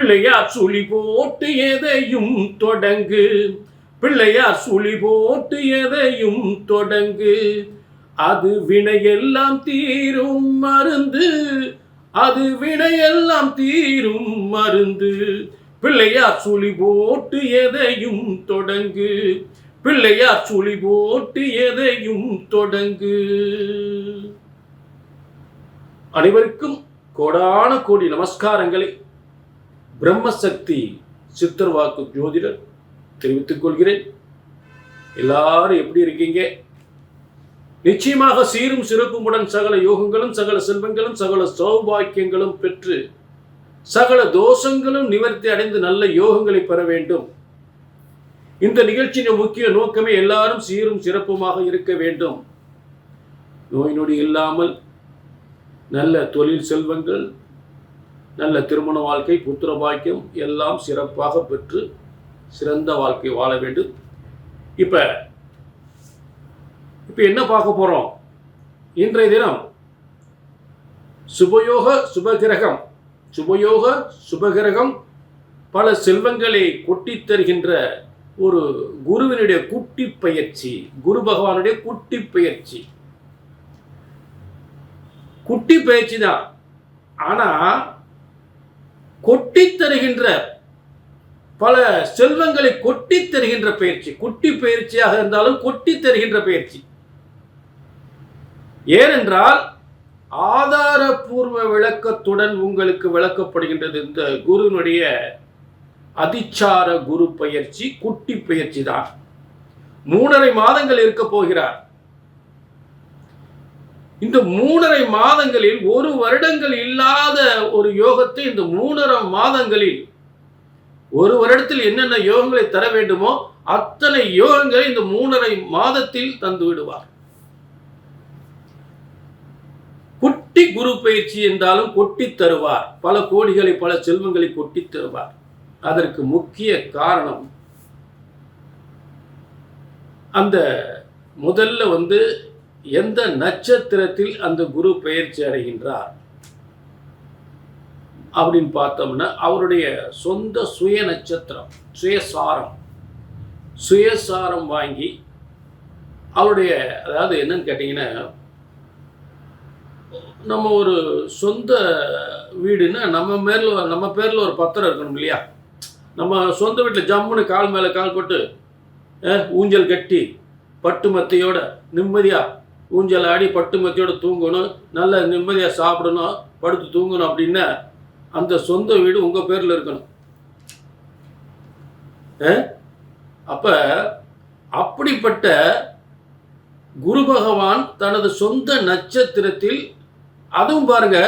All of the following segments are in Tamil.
பிள்ளையார் சுழி போட்டு எதையும் தொடங்கு. பிள்ளையார் சுழி போட்டு எதையும் தொடங்கு. அது வினையெல்லாம் தீரும் மருந்து. அது வினையெல்லாம் தீரும் மருந்து. பிள்ளையார் சுழி போட்டு எதையும் தொடங்கு. பிள்ளையார் சுழி போட்டு எதையும் தொடங்கு. அனைவருக்கும் கோடான கோடி நமஸ்காரங்களை பிரம்மசக்தி சித்தர் வாக்கு ஜோதிடர் தெரிவித்துக் கொள்கிறேன். எல்லாரும் எப்படி இருக்கீங்க? நிச்சயமாக சீரும் சிறப்புமுடன் சகல யோகங்களும் சகல செல்வங்களும் சகல சௌபாக்கியங்களும் பெற்று சகல தோஷங்களும் நிவர்த்தி அடைந்து நல்ல யோகங்களை பெற வேண்டும். இந்த நிகழ்ச்சியின் முக்கிய நோக்கமே எல்லாரும் சீரும் சிறப்புமாக இருக்க வேண்டும். நோய் நொடி இல்லாமல் நல்ல தொழில் செல்வங்கள் நல்ல திருமண வாழ்க்கை புத்திர பாக்கியம் எல்லாம் சிறப்பாக பெற்று சிறந்த வாழ்க்கை வாழ வேண்டும். இப்போ இப்போ என்ன பார்க்க போகிறோம் இன்றைய தினம் சுபயோக சுபகிரகம் சுபயோக சுபகிரகம் பல செல்வங்களை கொட்டித் தருகின்ற ஒரு குருவினுடைய குட்டி பயிற்சி குரு பகவானுடைய குட்டி பயிற்சி. குட்டி பயிற்சி தான். ஆனால் கொட்டித் தருகின்ற பல செல்வங்களை கொட்டி தருகின்ற பயிற்சி. குட்டி பயிற்சியாக இருந்தாலும் கொட்டி தருகின்ற பயிற்சி. ஏனென்றால் ஆதாரபூர்வ விளக்கத்துடன் உங்களுக்கு விளக்கப்படுகின்றது இந்த குருவினுடைய அதிச்சார குரு பயிற்சி குட்டி பயிற்சி தான். மூணரை மாதங்கள் இருக்க போகிறார். இந்த மூணரை மாதங்களில் ஒரு வருடங்கள் இல்லாத ஒரு யோகத்தை இந்த மூணரை மாதங்களில் ஒரு வருடத்தில் என்னென்ன யோகங்களை தர வேண்டுமோ அத்தனை யோகங்களை இந்த மூணரை மாதத்தில் தந்து விடுவார். குட்டி குரு பயிற்சி என்றாலும் கொட்டி தருவார். பல கோடிகளை பல செல்வங்களை கொட்டி தருவார். அதற்கு முக்கிய காரணம் அந்த முதல்ல வந்து எந்த நட்சத்திரத்தில் அந்த குரு பெயர்ச்சி அடைகின்றார் அப்படின்னு பார்த்தோம்னா அவருடைய சொந்த சுய நட்சத்திரம் சுயசாரம் சுயசாரம் வாங்கி அவருடைய அதாவது என்னன்னு கேட்டிங்கன்னா நம்ம ஒரு சொந்த வீடுன்னா நம்ம மேல நம்ம பேரில் ஒரு பத்திரம் இருக்கணும் இல்லையா? நம்ம சொந்த வீட்டில் ஜம்முன்னு கால் மேலே கால் போட்டு ஊஞ்சல் கட்டி பட்டு மத்தையோட நிம்மதியாக ஊஞ்சல் ஆடி பட்டு மத்தியோடு தூங்கணும் நல்ல நிம்மதியாக சாப்பிடணும் படுத்து தூங்கணும் அப்படின்னா அந்த சொந்த வீடு உங்கள் பேரில் இருக்கணும். அப்போ அப்படிப்பட்ட குரு பகவான் தனது சொந்த நட்சத்திரத்தில் அதுவும் பாருங்க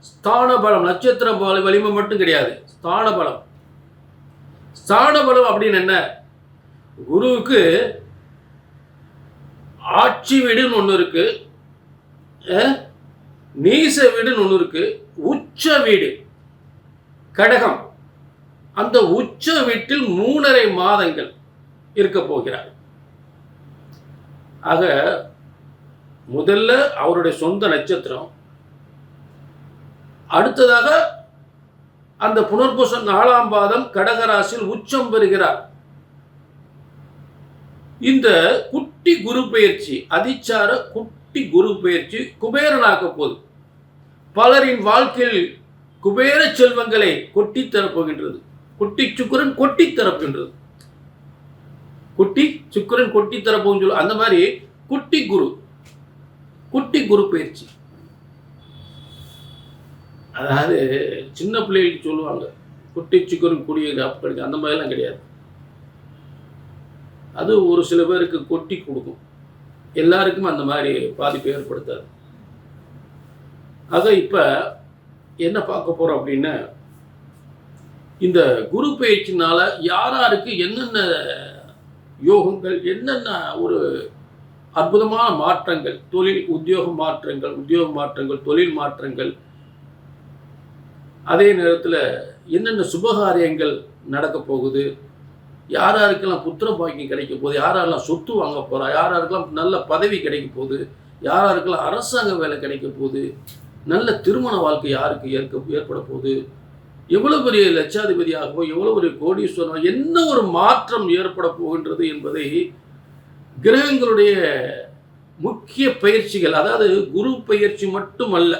ஸ்தான பலம் நட்சத்திர பல- வலிமை மட்டும் கிடையாது ஸ்தான பலம் ஸ்தான பலம் அப்படின்னு என்ன? குருவுக்கு ஆட்சி வீடுன்னு ஒன்று இருக்கு. நீச வீடுன்னு ஒன்று இருக்கு. உச்ச வீடு. கடகம். அந்த உச்ச வீட்டில் மூணரை மாதங்கள் இருக்க போகிறார். ஆக முதல்ல அவருடைய சொந்த நட்சத்திரம். அடுத்ததாக அந்த புனர்பூசம் நாலாம் பாதம் கடகராசியில் உச்சம் பெறுகிறார். இந்த குட்டி குரு பயிற்சி அதிச்சார குட்டி குரு பயிற்சி குபேரனாக்க போகுது பலரின் வாழ்க்கையில் குபேர செல்வங்களை கொட்டி தரப்போகின்றது குட்டி சுக்கரன் கொட்டி தரப்போகின்றது குட்டி சுக்கிரன் கொட்டி தரப்போன்னு சொல்லு அந்த மாதிரி குட்டி குரு குட்டி குரு பயிற்சி. அதாவது சின்ன பிள்ளைகளுக்கு சொல்லுவாங்க குட்டி சுக்கரன் குடிய அப்படி அந்த மாதிரிலாம் கிடையாது. அது ஒரு சில பேருக்கு கொட்டி கொடுக்கும். எல்லாருக்கும் அந்த மாதிரி பாதிப்பு ஏற்படுத்தாது. அதை இப்போ என்ன பார்க்க போகிறோம் அப்படின்னா இந்த குரு பயிற்சினால யார் யாருக்கு என்னென்ன யோகங்கள் என்னென்ன ஒரு அற்புதமான மாற்றங்கள் தொழில் உத்தியோக மாற்றங்கள் உத்தியோக மாற்றங்கள் தொழில் மாற்றங்கள் அதே நேரத்தில் என்னென்ன சுபகாரியங்கள் நடக்க போகுது யார் யாருக்கெல்லாம் புத்திர பாக்கியம் கிடைக்க போகுது யார் யாரெல்லாம் சொத்து வாங்க போகிறா யார் யாருக்கெல்லாம் நல்ல பதவி கிடைக்க போகுது யார் யாருக்கெல்லாம் அரசாங்க வேலை கிடைக்க போகுது நல்ல திருமண வாழ்க்கை யாருக்கு ஏற்க ஏற்பட போகுது எவ்வளோ பெரிய லட்சாதிபதியாகவோ எவ்வளோ பெரிய கோடீஸ்வரன் என்ன ஒரு மாற்றம் ஏற்பட போகின்றது என்பதை கிரகங்களுடைய முக்கிய பயிற்சிகள் அதாவது குரு பயிற்சி மட்டுமல்ல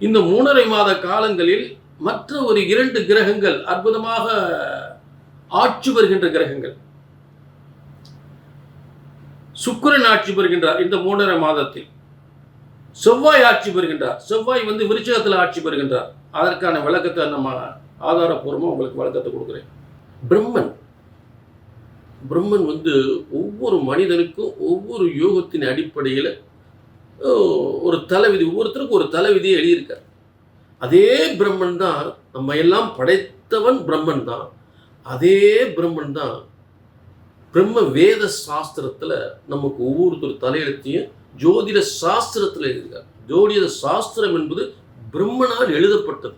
இந்த மூணரை மாத காலங்களில் மற்ற ஒரு இரண்டு கிரகங்கள் அற்புதமாக ஆட்சி பெறுகின்ற கிரகங்கள். சுக்கிரன் ஆட்சி பெறுகின்றார் இந்த மூன்றரை மாதத்தில். செவ்வாய் ஆட்சி பெறுகின்றார் செவ்வாய் வந்து விருச்சகத்தில் ஆட்சி பெறுகின்றார் அதற்கான விளக்கத்தை நம்ம ஆதாரப்பூர்வமாக உங்களுக்கு விளக்கத்தை கொடுக்குறேன். பிரம்மன். பிரம்மன் வந்து ஒவ்வொரு மனிதனுக்கும் ஒவ்வொரு யோகத்தின் அடிப்படையில் ஒரு தலைவிதி ஒவ்வொருத்தருக்கும் ஒரு தலைவிதியை எழுதியிருக்கார். அதே பிரம்மன் தான் நம்ம எல்லாம் படைத்தவன் பிரம்மன் தான். அதே பிரம்மன் தான் பிரம்ம வேத சாஸ்திரத்தில் நமக்கு ஒவ்வொருத்தர் தலையெழுத்தையும் ஜோதிட சாஸ்திரத்தில் எழுதியிருக்கார். ஜோதிட சாஸ்திரம் என்பது பிரம்மனால் எழுதப்பட்டது.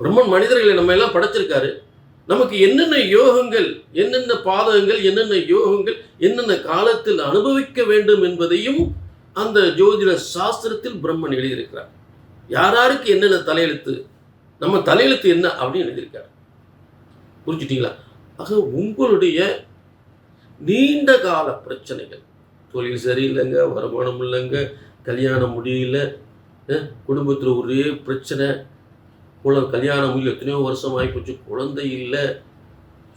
பிரம்மன் மனிதர்களை நம்ம எல்லாம் படைச்சிருக்காரு. நமக்கு என்னென்ன யோகங்கள் என்னென்ன பாதகங்கள் என்னென்ன யோகங்கள் என்னென்ன காலத்தில் அனுபவிக்க வேண்டும் என்பதையும் அந்த ஜோதிட சாஸ்திரத்தில் பிரம்மன் எழுதியிருக்கிறார். யாராருக்கு என்னென்ன தலையெழுத்து நம்ம தலையெழுத்து என்ன அப்படின்னு எழுதியிருக்கார். புரிஞ்சுட்டீங்களா? ஆக உங்களுடைய நீண்ட கால பிரச்சனைகள். தொழில் சரியில்லைங்க வருமானம் இல்லைங்க கல்யாணம் முடியல குடும்பத்தில் ஒரே பிரச்சனை. குழ கல்யாணம் இல்லை எத்தனையோ வருஷம் ஆகிப்போச்சு குழந்தை இல்லை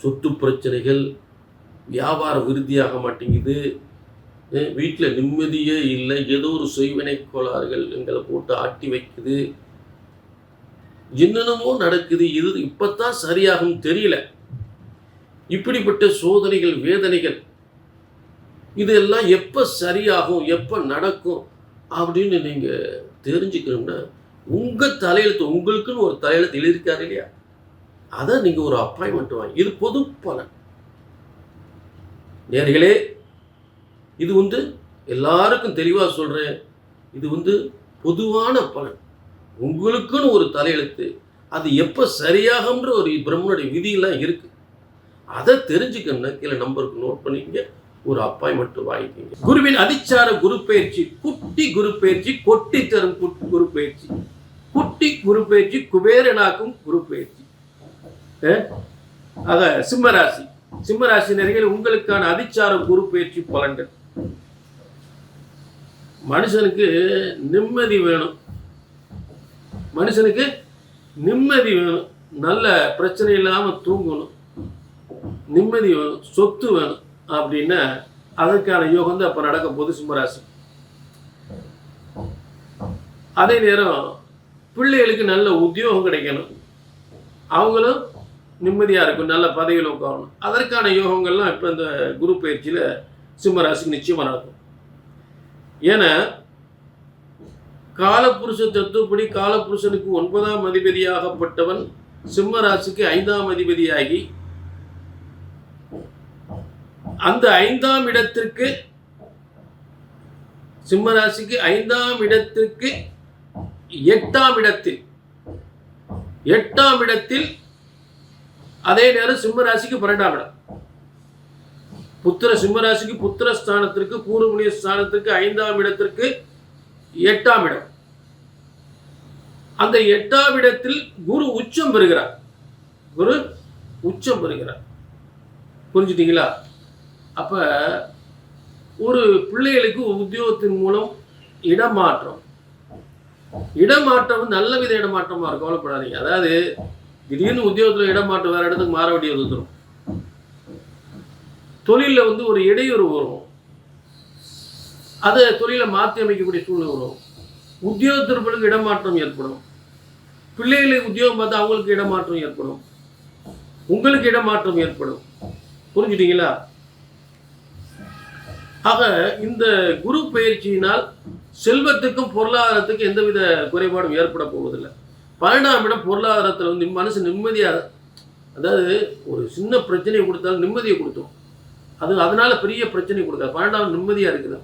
சொத்து பிரச்சனைகள் வியாபாரம் விருத்தியாக மாட்டேங்குது. வீட்டில் நிம்மதியே இல்லை ஏதோ ஒரு செய்வினை கோளாறுகள் எங்களை போட்டு ஆட்டி வைக்குது. என்னென்னமோ நடக்குது இது இப்போத்தான் சரியாகும் தெரியல. இப்படிப்பட்ட சோதனைகள் வேதனைகள் இதெல்லாம் எப்போ சரியாகும் எப்போ நடக்கும் அப்படின்னு நீங்கள் தெரிஞ்சுக்கணும்னா உங்கள் தலையெழுத்து உங்களுக்குன்னு ஒரு தலையெழுத்து எழுதியிருக்காரு இல்லையா? அதை நீங்கள் ஒரு அப்பாயின்மெண்ட் வாங்கி இது பொது பலன். நேர்களே இது வந்து எல்லாருக்கும் தெளிவாக சொல்கிறேன் இது வந்து பொதுவான பலன். உங்களுக்குன்னு ஒரு தலையெழுத்து. அது எப்போ சரியாகும்ன்ற ஒரு பிரம்மனுடைய விதியெல்லாம் இருக்குது அதை தெரிஞ்சுக்கணும்னா கீழே நம்பருக்கு நோட் பண்ணிக்கங்க. ஒரு அப்பாயின்மெண்ட் வாங்கிக்கிங்க. குருவின் அதிச்சார குரு பயிற்சி குட்டி குரு பயிற்சி கொட்டி தரும் குரு பயிற்சி. குட்டி குரு பயிற்சி குபேரனாக்கும் குரு பயிற்சி. ஆக சிம்மராசி. சிம்மராசி நிறைய உங்களுக்கான அதிச்சார குரு பயிற்சி பலன்கள். மனுஷனுக்கு நிம்மதி வேணும். மனுஷனுக்கு நிம்மதி வேணும். நல்ல பிரச்சனை இல்லாமல் தூங்கணும். நிம்மதி வேணும். சொத்து வேணும் அப்படின்னா அதற்கான யோகம் தான் அப்போ நடக்க போகுது சிம்மராசி. அதே நேரம் பிள்ளைகளுக்கு நல்ல உத்தியோகம் கிடைக்கணும். அவங்களும் நிம்மதியாக இருக்கும் நல்ல பதவியில் உட்காரணும். அதற்கான யோகங்கள்லாம் இப்போ இந்த குரு பயிற்சியில் சிம்மராசிக்கு நிச்சயமாக நடக்கும். ஏன்னா காலப்புருஷ தத்துவப்படி காலப்புருஷனுக்கு ஒன்பதாம் அதிபதியாகப்பட்டவன் சிம்ம ராசிக்கு ஐந்தாம் அதிபதியாகி அந்த ஐந்தாம் இடத்திற்கு சிம்ம ராசிக்கு ஐந்தாம் இடத்திற்கு எட்டாம் இடத்தில் எட்டாம் இடத்தில் அதே நேரம் சிம்ம ராசிக்கு பன்னெண்டாம் இடம். புத்திர சிம்மராசிக்கு புத்திர ஸ்தானத்திற்கு பூர்வமுனிய ஸ்தானத்திற்கு ஐந்தாம் இடத்திற்கு எட்டாம் இடம். அந்த எட்டாம் இடத்தில் குரு உச்சம் பெறுகிறார். குரு உச்சம் பெறுகிறார். புரிஞ்சுட்டீங்களா? அப்ப ஒரு பிள்ளைகளுக்கு உத்தியோகத்தின் மூலம் இடமாற்றம். இடமாற்றம் நல்ல வித இடமாற்றமா இருக்கும் கவலைப்படாதீங்க. அதாவது திடீர்னு உத்தியோகத்தில் இடமாற்றம் வேற இடத்துக்கு மாற வேண்டியது வந்துடும் தொழிலில் வந்து ஒரு இடையூறு வரும். அதை தொழிலை மாற்றி அமைக்கக்கூடிய சூழ்நிலை வரும். உத்தியோகத்திற்கு இடமாற்றம் ஏற்படும். பிள்ளைகளுக்கு உத்தியோகம் பார்த்தா அவங்களுக்கு இடமாற்றம் ஏற்படும். உங்களுக்கு இடமாற்றம் ஏற்படும். புரிஞ்சுட்டீங்களா? ஆக இந்த குரு பயிற்சியினால் செல்வத்துக்கும் பொருளாதாரத்துக்கும் எந்தவித குறைபாடும் ஏற்பட போவதில்லை. பன்னெண்டாம் இடம் பொருளாதாரத்தில் வந்து மனசு நிம்மதியாக அதாவது ஒரு சின்ன பிரச்சனையை கொடுத்தாலும் நிம்மதியை கொடுத்தோம் அது அதனால பெரிய பிரச்சனை கொடுக்காது. பன்னெண்டாம் நிம்மதியாக இருக்குது.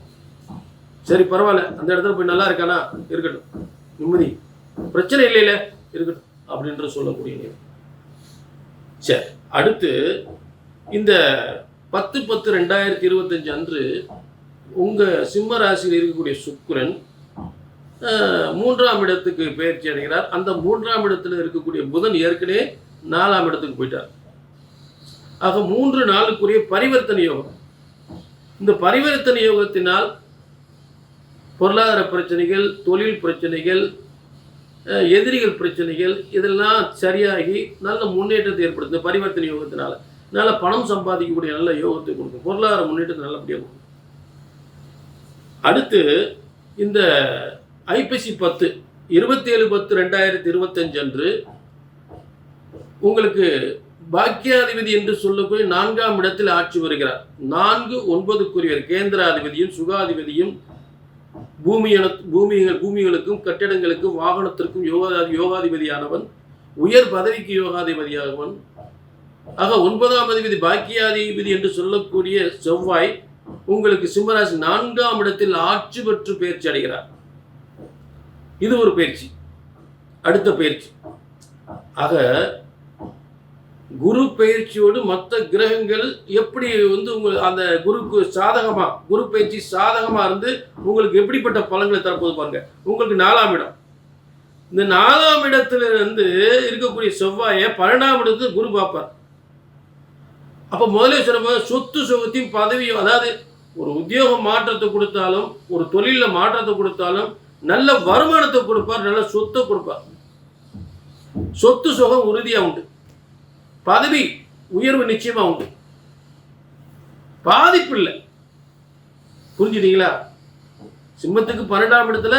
சரி பரவாயில்ல. அந்த இடத்துல போய் நல்லா இருக்கானா? இருக்கட்டும். நிம்மதி. பிரச்சனை இல்லைல்ல. இருக்கட்டும் அப்படின்ற சொல்லக்கூடிய நேரம் சரி அடுத்து இந்த பத்து பத்து ரெண்டாயிரத்தி இருபத்தஞ்சு அன்று உங்கள் சிம்ம ராசியில் இருக்கக்கூடிய சுக்கரன் மூன்றாம் இடத்துக்கு பயிற்சி அடைகிறார். அந்த மூன்றாம் இடத்துல இருக்கக்கூடிய புதன் ஏற்கனவே நாலாம் இடத்துக்கு போயிட்டார். ஆக மூன்று நாளுக்குரிய பரிவர்த்தனை யோகம். இந்த பரிவர்த்தனை யோகத்தினால் பொருளாதார பிரச்சனைகள் தொழில் பிரச்சனைகள் எதிரிகள் பிரச்சனைகள் இதெல்லாம் சரியாகி நல்ல முன்னேற்றத்தை ஏற்படுத்தும் இந்த பரிவர்த்தனை யோகத்தினால. நல்ல பணம் சம்பாதிக்கக்கூடிய நல்ல யோகத்தை கொடுக்கும். பொருளாதார முன்னேற்றத்தை நல்லபடியாக கொடுக்கும். அடுத்து இந்த ஐபிசி பத்து இருபத்தேழு பத்து ரெண்டாயிரத்தி இருபத்தஞ்சு அன்று உங்களுக்கு பாக்கியாதிபதி என்று சொல்லக்கூடிய நான்காம் இடத்தில் ஆட்சி வருகிறார். நான்கு ஒன்பதுக்குரியவர் கேந்திராதிபதியும் சுகாதிபதியும் பூமி பூமி பூமிகளுக்கும் கட்டிடங்களுக்கும் வாகனத்திற்கும் யோகா யோகாதிபதியானவன் உயர் பதவிக்கு யோகாதிபதியானவன். ஆக ஒன்பதாம் அதிபதி பாக்கியாதிபதி என்று சொல்லக்கூடிய செவ்வாய் உங்களுக்கு சிம்மராசி நான்காம் இடத்தில் ஆட்சி பெற்று பயிற்சி அடைகிறார். இது ஒரு பயிற்சி அடுத்த பயிற்சி ஆக குரு பயிற்சியோடு மற்ற கிரகங்கள் எப்படி வந்து உங்கள் அந்த குருக்கு சாதகமாக குரு பயிற்சி சாதகமாக இருந்து உங்களுக்கு எப்படிப்பட்ட பலன்களை தரப்போது பாருங்க. உங்களுக்கு நாலாம் இடம். இந்த நாலாம் இடத்துல இருந்து இருக்கக்கூடிய செவ்வாயை பன்னெண்டாம் இடத்துக்கு குரு பார்ப்பார். அப்போ முதலே சொன்ன சொத்து சுகத்தையும் பதவியும் அதாவது ஒரு உத்தியோக மாற்றத்தை கொடுத்தாலும் ஒரு தொழிலில் மாற்றத்தை கொடுத்தாலும் நல்ல வருமானத்தை கொடுப்பார் நல்ல சொத்தை கொடுப்பார். சொத்து சுகம் உறுதியாக உண்டு. பதவி உயர்வு நிச்சயமா உண்டு. பாதிப்பு இல்லை புரிஞ்சுட்டீங்களா? சிம்மத்துக்கு பன்னெண்டாம் இடத்துல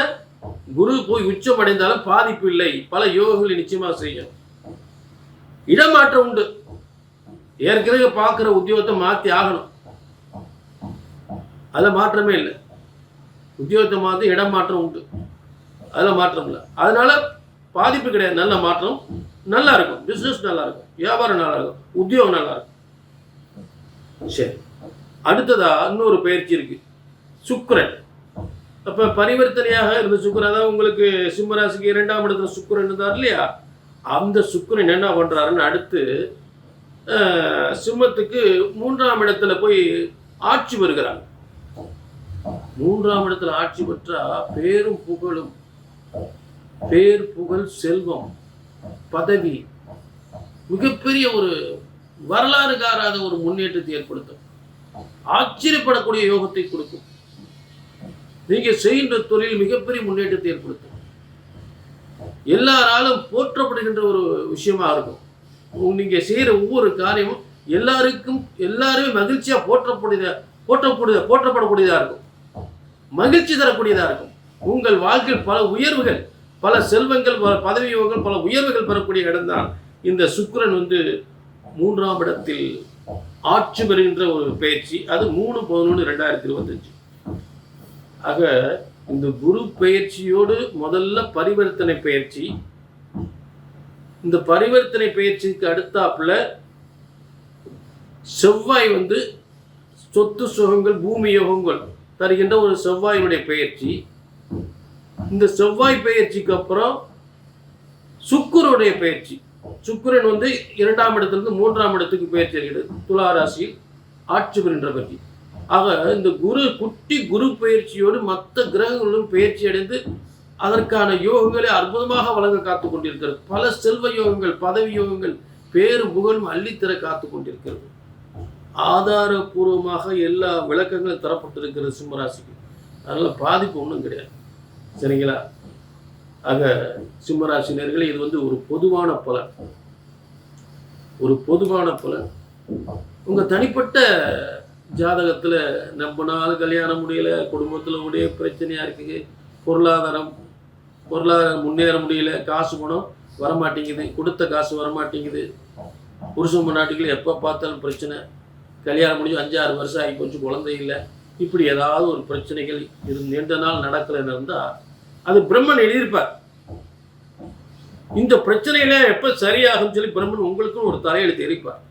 குரு போய் உச்சம் அடைந்தாலும் பாதிப்பு இல்லை பல யோகங்களை நிச்சயமா செய்யும். இடமாற்றம் உண்டு. ஏற்கனவே பார்க்குற உத்தியோகத்தை மாற்றி ஆகணும். அதில் மாற்றமே இல்லை. உத்தியோகத்தை மாற்றி இடம் மாற்றம் உண்டு. அதில் மாற்றம் இல்லை. அதனால பாதிப்பு கிடையாது. நல்ல மாற்றம். நல்லா இருக்கும் பிஸ்னஸ் நல்லா இருக்கும் வியாபாரம் நல்லா இருக்கும் உத்தியோகம் நல்லா இருக்கும் சரி. அடுத்ததா இன்னொரு பயிற்சி இருக்கு. சுக்கரன். அப்ப பரிவர்த்தனையாக இருந்த சுக்கரன் தான் உங்களுக்கு சிம்மராசிக்கு இரண்டாம் இடத்துல சுக்கரன் இருந்தார் இல்லையா? அந்த சுக்கரன் என்ன பண்றாருன்னு அடுத்து சிம்மத்துக்கு மூன்றாம் இடத்துல போய் ஆட்சி வருகிறாங்க மூன்றாம் இடத்துல ஆட்சி பெற்றா பேரும் புகழும். பேர் புகழ் செல்வம். பதவி மிகப்பெரிய ஒரு வரலாறு காராத ஒரு முன்னேற்றத்தை ஏற்படுத்தும். ஆச்சரியப்படக்கூடிய யோகத்தை கொடுக்கும். நீங்க செய்கின்ற தொழில் மிகப்பெரிய முன்னேற்றத்தை ஏற்படுத்தும். எல்லாராலும் போற்றப்படுகின்ற ஒரு விஷயமா இருக்கும். நீங்க செய்யற ஒவ்வொரு காரியமும் எல்லாருக்கும் எல்லாருமே மகிழ்ச்சியா போற்றக்கூடிய போற்றக்கூடிய போற்றப்படக்கூடியதா இருக்கும். மகிழ்ச்சி தரக்கூடியதா இருக்கும். உங்கள் வாழ்க்கையில் பல உயர்வுகள் பல செல்வங்கள் பல பதவி யோகங்கள் பல உயர்வுகள் பெறக்கூடிய இடம்தான் இந்த சுக்கரன் வந்து மூன்றாம் இடத்தில் ஆட்சி பெறுகின்ற ஒரு பயிற்சி. அது மூணு பதினொன்று ரெண்டாயிரத்தி இருபத்தஞ்சு. ஆக இந்த குரு பயிற்சியோடு முதல்ல பரிவர்த்தனை பயிற்சி. இந்த பரிவர்த்தனை பயிற்சிக்கு அடுத்தாப்புல செவ்வாய் வந்து சொத்து சுகங்கள் பூமி யோகங்கள் தருகின்ற ஒரு செவ்வாயினுடைய பயிற்சி. இந்த செவ்வாய் பயிற்சிக்கு அப்புறம் சுக்கரனுடைய பயிற்சி சுக்கரன் வந்து இரண்டாம் இடத்திலிருந்து மூன்றாம் இடத்துக்கு பயிற்சி அடைகிறது துலா ராசியில் ஆட்சி பெறுகின்ற பற்றி ஆக இந்த குரு குட்டி குரு பயிற்சியோடு மற்ற கிரகங்களும் பயிற்சி அடைந்து அதற்கான யோகங்களை அற்புதமாக வழங்க காத்து கொண்டிருக்கிறது. பல செல்வ யோகங்கள் பதவி யோகங்கள் பேரு புகழும் அள்ளித்தர காத்து கொண்டிருக்கிறது. ஆதாரபூர்வமாக எல்லா விளக்கங்களும் தரப்பட்டிருக்கிறது சிம்மராசிக்கு அதனால் பாதிப்பு ஒன்றும் கிடையாது. சரிங்களா? ஆக சிம்மராசினியர்களே இது வந்து ஒரு பொதுவான பலன். ஒரு பொதுவான பலன். உங்கள் தனிப்பட்ட ஜாதகத்தில் நம்ம நாள் கல்யாணம் முடியல குடும்பத்தில் உடைய பிரச்சனையா இருக்குது பொருளாதாரம் பொருளாதாரம் முன்னேற முடியல காசு பணம் வரமாட்டேங்குது கொடுத்த காசு வரமாட்டேங்குது. புருஷன் பொண்டாட்டிகள் எப்போ பார்த்தாலும் பிரச்சனை. கல்யாணம் முடிஞ்சு அஞ்சாறு வருஷம் ஆகி போச்சு குழந்தை இல்லை. இப்படி ஏதாவது ஒரு பிரச்சனைகள் இது நீண்ட நாள் நடக்கலைன்னு இருந்தால் அது பிரம்மன் எழுதியிருப்பார். இந்த பிரச்சனையில எப்ப சரியாகும் சொல்லி பிரம்மன் உங்களுக்கும் ஒரு தலையெழுத்து எரிப்பார்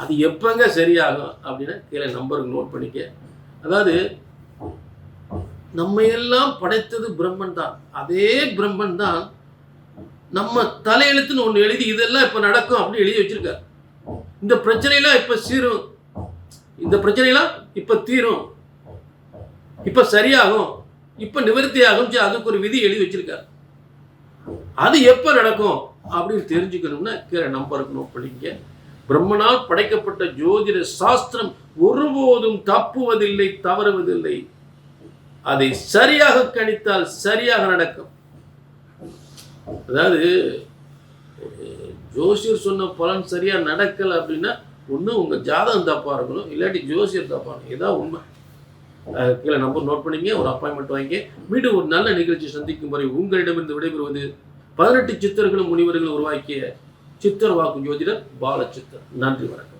அது எப்பங்க சரியாகும் அப்படின்னா கீழே நம்பருக்கு நோட் பண்ணிக்க. அதாவது நம்ம எல்லாம் படைத்தது பிரம்மன் தான். அதே பிரம்மன் தான் நம்ம தலையெழுத்துன்னு ஒன்று எழுதி இதெல்லாம் இப்போ நடக்கும் அப்படின்னு எழுதி வச்சிருக்கார். இந்த பிரச்சனையெல்லாம் இப்போ சீரும். இந்த பிரச்சனையெல்லாம் இப்போ தீரும். இப்போ சரியாகும். இப்போ நிவர்த்தி ஆகும் சரி, அதுக்கு ஒரு விதி எழுதி வச்சிருக்காரு. அது எப்போ நடக்கும் அப்படின்னு தெரிஞ்சுக்கணும்னா கீழே நம்பருக்கு இருக்கணும் பண்ணிக்க பிரம்மனால் படைக்கப்பட்ட ஜோதிட சாஸ்திரம் ஒருபோதும் தப்புவதில்லை தவறுவதில்லை. அதை சரியாக கணித்தால் சரியாக நடக்கும். அதாவது ஜோசியர் சொன்ன பலன் சரியாக நடக்கல அப்படின்னா ஒன்று உங்கள் ஜாதகம் தப்பாக இருக்கணும் இல்லாட்டி ஜோசியர் தப்பாக இருக்கணும். இதான் உண்மை. கீழே நம்பர் நோட் பண்ணிங்க ஒரு அப்பாயின்மெண்ட் வாங்கி மீண்டும் ஒரு நல்ல நிகழ்ச்சி சந்திக்கும் வரை உங்களிடமிருந்து விடைபெறுவது பதினெட்டு சித்தர்களும் முனிவர்களும் உருவாக்கிய சித்தர் வாக்கு ஜோதிடர் பாலச்சித்தர் நன்றி வணக்கம்.